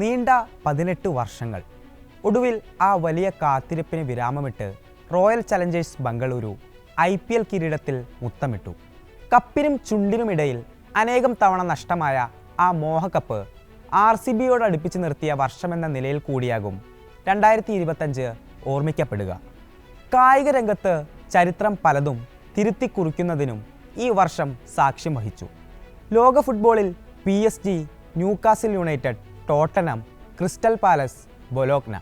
നീണ്ട പതിനെട്ട് വർഷങ്ങൾ. ഒടുവിൽ ആ വലിയ കാത്തിരിപ്പിന് വിരാമമിട്ട് Royal Challengers Bengaluru I P L കിരീടത്തിൽ മുത്തമിട്ടു. കപ്പിനും ചുണ്ടിനുമിടയിൽ അനേകം തവണ നഷ്ടമായ ആ മോഹക്കപ്പ് ആർ സി ബിയോട് അടുപ്പിച്ച് നിർത്തിയ വർഷമെന്ന നിലയിൽ കൂടിയാകും രണ്ടായിരത്തി ഇരുപത്തഞ്ച് ഓർമ്മിക്കപ്പെടുക. കായിക രംഗത്ത് ചരിത്രം പലതും തിരുത്തി കുറിക്കുന്നതിനും ഈ വർഷം സാക്ഷ്യം വഹിച്ചു. ലോക ഫുട്ബോളിൽ P S G Newcastle United Tottenham Crystal Palace Bologna.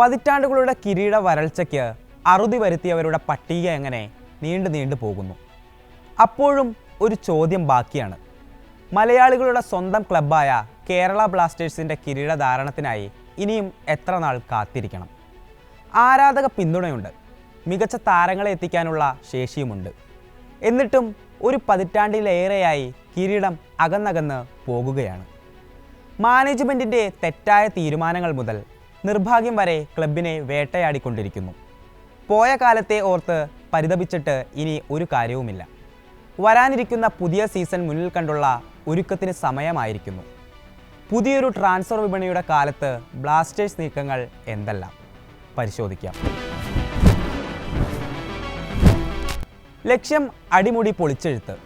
പതിറ്റാണ്ടുകളുടെ കിരീട വരൾച്ചയ്ക്ക് അറുതി വരുത്തിയവരുടെ പട്ടിക എങ്ങനെ നീണ്ടു നീണ്ടു പോകുന്നു? അപ്പോഴും ഒരു ചോദ്യം ബാക്കിയാണ്. മലയാളികളുടെ സ്വന്തം ക്ലബ്ബായ കേരള ബ്ലാസ്റ്റേഴ്സിന്റെ കിരീടധാരണത്തിനായി ഇനിയും എത്ര നാൾ കാത്തിരിക്കണം? ആരാധക പിന്തുണയുണ്ട്. മികച്ച താരങ്ങളെ എത്തിക്കാനുള്ള ശേഷിയുമുണ്ട്. എന്നിട്ടും ഒരു പതിറ്റാണ്ടിലേറെയായി കിരീടം അകന്നകന്ന് പോകുകയാണ്. മാനേജ്മെന്റിന്റെ തെറ്റായ തീരുമാനങ്ങൾ മുതൽ നിർഭാഗ്യം വരെ ക്ലബിനെ വേട്ടയാടിക്കൊണ്ടിരിക്കുന്നു. പോയ കാലത്തെ ഓർത്ത് പരിതപിച്ചിട്ട് ഇനി ഒരു കാര്യവുമില്ല. വരാനിരിക്കുന്ന പുതിയ സീസൺ മുന്നിൽ കണ്ടുള്ള ഒരുക്കത്തിന് സമയമായിരിക്കുന്നു. പുതിയൊരു ട്രാൻസ്ഫർ വിപണിയുടെ കാലത്ത് ബ്ലാസ്റ്റേഴ്സ് നീക്കങ്ങൾ എന്തെല്ലാം? പരിശോധിക്കാം. ലക്ഷ്യം അടിമുടി പൊളിച്ചെഴുത്ത്.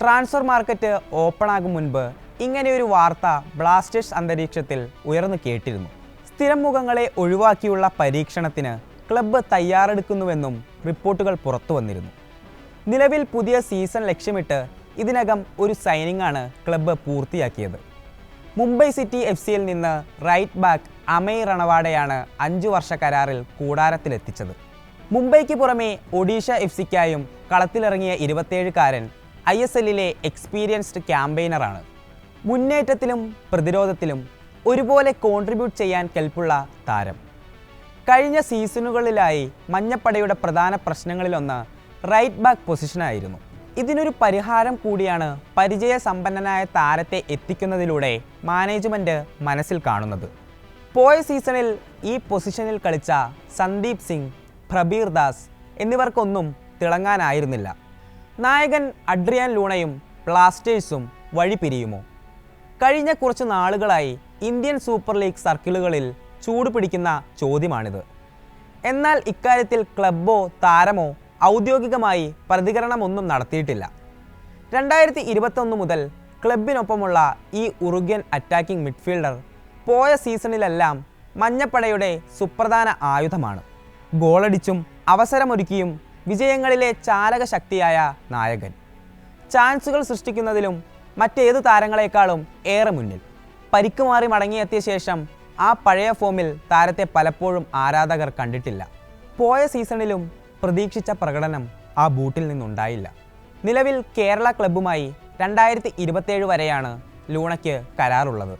ട്രാൻസ്ഫർ മാർക്കറ്റ് ഓപ്പണാകും മുൻപ് ഇങ്ങനെയൊരു വാർത്ത ബ്ലാസ്റ്റേഴ്സ് അന്തരീക്ഷത്തിൽ ഉയർന്നു കേട്ടിരുന്നു. സ്ഥിരം മുഖങ്ങളെ ഒഴിവാക്കിയുള്ള പരീക്ഷണത്തിന് ക്ലബ്ബ് തയ്യാറെടുക്കുന്നുവെന്നും റിപ്പോർട്ടുകൾ പുറത്തു വന്നിരുന്നു. നിലവിൽ പുതിയ സീസൺ ലക്ഷ്യമിട്ട് ഇതിനകം ഒരു സൈനിങ് ആണ് ക്ലബ്ബ് പൂർത്തിയാക്കിയത്. മുംബൈ സിറ്റി എഫ് സിയിൽ നിന്ന് റൈറ്റ് ബാക്ക് അമയ് റണവാഡയാണ് അഞ്ചു വർഷ കരാറിൽ കൂടാരത്തിലെത്തിച്ചത്. മുംബൈക്ക് പുറമെ ഒഡീഷ എഫ് സിക്കായും കളത്തിലിറങ്ങിയ ഇരുപത്തേഴുകാരൻ ഐ എസ് എല്ലിലെ എക്സ്പീരിയൻസ്ഡ് ക്യാമ്പയിനറാണ്. മുന്നേറ്റത്തിലും പ്രതിരോധത്തിലും ഒരുപോലെ കോൺട്രിബ്യൂട്ട് ചെയ്യാൻ കെൽപ്പുള്ള താരം. കഴിഞ്ഞ സീസണുകളിലായി മഞ്ഞപ്പടയുടെ പ്രധാന പ്രശ്നങ്ങളിലൊന്ന് റൈറ്റ് ബാക്ക് പൊസിഷനായിരുന്നു ഇതിനൊരു പരിഹാരം കൂടിയാണ് പരിചയ സമ്പന്നനായ താരത്തെ എത്തിക്കുന്നതിലൂടെ മാനേജ്മെന്റ് മനസ്സിൽ കാണുന്നത്. പോയ സീസണിൽ ഈ പൊസിഷനിൽ കളിച്ച സന്ദീപ് സിംഗ് പ്രബീർ ദാസ് എന്നിവർക്കൊന്നും തിളങ്ങാനായിരുന്നില്ല. നായകൻ അഡ്രിയാൻ ലൂണയും ബ്ലാസ്റ്റേഴ്സും വഴി പിരിയുമോ കഴിഞ്ഞ കുറച്ച് നാളുകളായി ഇന്ത്യൻ സൂപ്പർ ലീഗ് സർക്കിളുകളിൽ ചൂട് പിടിക്കുന്ന ചോദ്യമാണിത്. എന്നാൽ ഇക്കാര്യത്തിൽ ക്ലബ്ബോ താരമോ ഔദ്യോഗികമായി പ്രതികരണമൊന്നും നടത്തിയിട്ടില്ല. രണ്ടായിരത്തി ഇരുപത്തൊന്ന് മുതൽ ക്ലബിനൊപ്പമുള്ള ഈ ഉറുഗ്യൻ അറ്റാക്കിംഗ് മിഡ്ഫീൽഡർ പോയ സീസണിലെല്ലാം മഞ്ഞപ്പടയുടെ സുപ്രധാന ആയുധമാണ്. ഗോളടിച്ചും അവസരമൊരുക്കിയും വിജയങ്ങളിലെ ചാലക ശക്തിയായ നായകൻ. ചാൻസുകൾ സൃഷ്ടിക്കുന്നതിലും മറ്റേത് താരങ്ങളെക്കാളും ഏറെ മുന്നിൽ. പരിക്ക് മാറി മടങ്ങിയെത്തിയ ശേഷം ആ പഴയ ഫോമിൽ താരത്തെ പലപ്പോഴും ആരാധകർ കണ്ടിട്ടില്ല. പോയ സീസണിലും പ്രതീക്ഷിച്ച പ്രകടനം ആ ബൂട്ടിൽ നിന്നുണ്ടായില്ല. നിലവിൽ കേരള ക്ലബ്ബുമായി രണ്ടായിരത്തി ഇരുപത്തേഴ് വരെയാണ് ലൂണയ്ക്ക് കരാറുള്ളത്.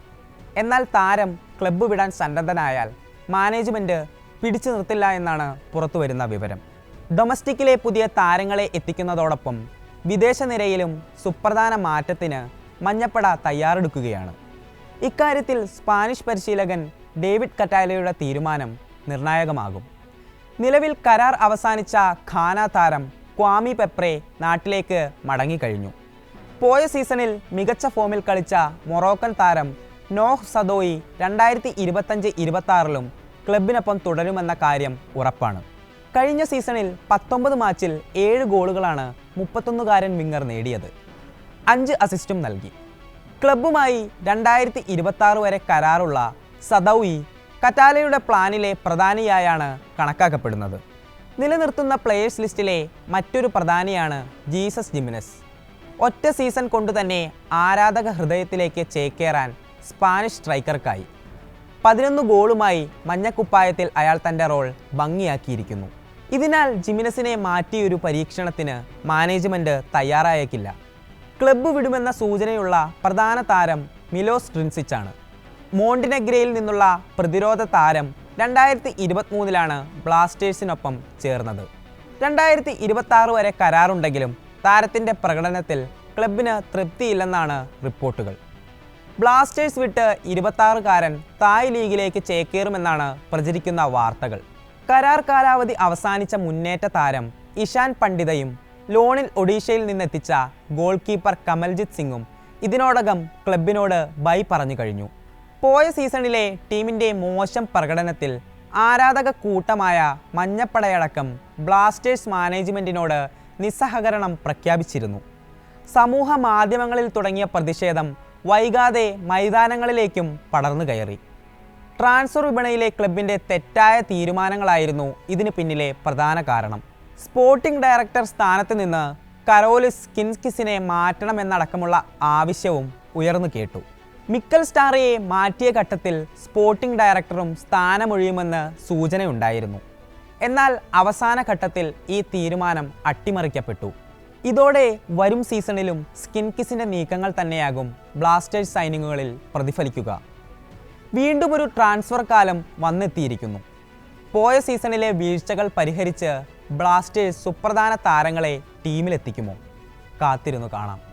എന്നാൽ താരം ക്ലബ്ബ് വിടാൻ സന്നദ്ധനായാൽ മാനേജ്മെന്റ് പിടിച്ചു നിർത്തില്ല എന്നാണ് പുറത്തുവരുന്ന വിവരം. ഡൊമസ്റ്റിക്കിലെ പുതിയ താരങ്ങളെ എത്തിക്കുന്നതോടൊപ്പം വിദേശ നിരയിലും സുപ്രധാന മാറ്റത്തിന് മഞ്ഞപ്പട തയ്യാറെടുക്കുകയാണ്. ഇക്കാര്യത്തിൽ സ്പാനിഷ് പരിശീലകൻ ഡേവിഡ് കറ്റാലയുടെ തീരുമാനം നിർണായകമാകും. നിലവിൽ കരാർ അവസാനിച്ച ഖാന താരം ക്വാമി പെപ്രെ നാട്ടിലേക്ക് മടങ്ങിക്കഴിഞ്ഞു. പോയ സീസണിൽ മികച്ച ഫോമിൽ കളിച്ച മൊറോക്കൻ താരം നോഹ് സദോയി രണ്ടായിരത്തി ഇരുപത്തഞ്ച് ഇരുപത്താറിലും ക്ലബിനൊപ്പം തുടരുമെന്ന കാര്യം ഉറപ്പാണ്. കഴിഞ്ഞ സീസണിൽ പത്തൊമ്പത് മാച്ചിൽ ഏഴ് ഗോളുകളാണ് മുപ്പത്തൊന്നുകാരൻ വിങ്ങർ നേടിയത്. അഞ്ച് അസിസ്റ്റും നൽകി. ക്ലബ്ബുമായി രണ്ടായിരത്തി ഇരുപത്തി വരെ കരാറുള്ള സദൌയി കറ്റാലയുടെ പ്ലാനിലെ പ്രധാനിയായാണ് കണക്കാക്കപ്പെടുന്നത്. നിലനിർത്തുന്ന പ്ലേയേഴ്സ് ലിസ്റ്റിലെ മറ്റൊരു പ്രധാനിയാണ് ജീസസ് ജിമിനസ്. ഒറ്റ സീസൺ കൊണ്ട് തന്നെ ആരാധക ഹൃദയത്തിലേക്ക് ചേക്കേറാൻ സ്പാനിഷ് സ്ട്രൈക്കർക്കായി. പതിനൊന്ന് ഗോളുമായി മഞ്ഞക്കുപ്പായത്തിൽ അയാൾ തന്റെ റോൾ ഭംഗിയാക്കിയിരിക്കുന്നു. ഇതിനാൽ ജിമിനസിനെ മാറ്റിയൊരു പരീക്ഷണത്തിന് മാനേജ്മെന്റ് തയ്യാറായേക്കില്ല. ക്ലബ്ബ് വിടുമെന്ന സൂചനയുള്ള പ്രധാന താരം മിലോസ് ട്രിൻസിച്ചാണ് മോണ്ടിനെഗ്രയിൽ നിന്നുള്ള പ്രതിരോധ താരം രണ്ടായിരത്തി ഇരുപത്തിമൂന്നിലാണ് ബ്ലാസ്റ്റേഴ്സിനൊപ്പം ചേർന്നത്. രണ്ടായിരത്തി ഇരുപത്തി വരെ കരാറുണ്ടെങ്കിലും താരത്തിന്റെ പ്രകടനത്തിൽ ക്ലബിന് തൃപ്തിയില്ലെന്നാണ് റിപ്പോർട്ടുകൾ. ബ്ലാസ്റ്റേഴ്സ് വിട്ട് ഇരുപത്താറുകാരൻ തായ് ലീഗിലേക്ക് ചേക്കേറുമെന്നാണ് പ്രചരിക്കുന്ന വാർത്തകൾ. കരാർ കാലാവധി അവസാനിച്ച മുന്നേറ്റ താരം ഇഷാൻ പണ്ഡിതയും ലോണിൽ ഒഡീഷയിൽ നിന്നെത്തിച്ച ഗോൾ കീപ്പർ കമൽജിത് സിംഗും ഇതിനോടകം ക്ലബിനോട് ബൈ പറഞ്ഞു കഴിഞ്ഞു. പോയ സീസണിലെ ടീമിന്റെ മോശം പ്രകടനത്തിൽ ആരാധക കൂട്ടമായ മഞ്ഞപ്പടയടക്കം ബ്ലാസ്റ്റേഴ്സ് മാനേജ്മെന്റിനോട് നിസ്സഹകരണം പ്രഖ്യാപിച്ചിരുന്നു. സമൂഹ മാധ്യമങ്ങളിൽ തുടങ്ങിയ പ്രതിഷേധം വൈകാതെ മൈതാനങ്ങളിലേക്കും പടർന്നു കയറി. ട്രാൻസ്ഫർ വിപണിയിലെ ക്ലബിന്റെ തെറ്റായ തീരുമാനങ്ങളായിരുന്നു ഇതിന് പിന്നിലെ പ്രധാന കാരണം. സ്പോർട്ടിംഗ് ഡയറക്ടർ സ്ഥാനത്ത് നിന്ന് കരോലിസ് കിൻസ്കിസിനെ മാറ്റണമെന്നടക്കമുള്ള ആവശ്യവും ഉയർന്നു കേട്ടു. മിക്കൽ സ്റ്റാറിയെ മാറ്റിയ ഘട്ടത്തിൽ സ്പോർട്ടിംഗ് ഡയറക്ടറും സ്ഥാനമൊഴിയുമെന്ന് സൂചനയുണ്ടായിരുന്നു. എന്നാൽ അവസാന ഘട്ടത്തിൽ ഈ തീരുമാനം അട്ടിമറിക്കപ്പെട്ടു. ഇതോടെ വരും സീസണിലും സ്കിൻകിസിന്റെ നീക്കങ്ങൾ തന്നെയാകും ബ്ലാസ്റ്റേഴ്സ് സൈനിങ്ങുകളിൽ പ്രതിഫലിക്കുക. വീണ്ടും ഒരു ട്രാൻസ്ഫർ കാലം വന്നെത്തിയിരിക്കുന്നു. പോയ സീസണിലെ വീഴ്ചകൾ പരിഹരിച്ച് ബ്ലാസ്റ്റേഴ്സ് സുപ്രധാന താരങ്ങളെ ടീമിലെത്തിക്കുമോ കാത്തിരുന്നു കാണാം.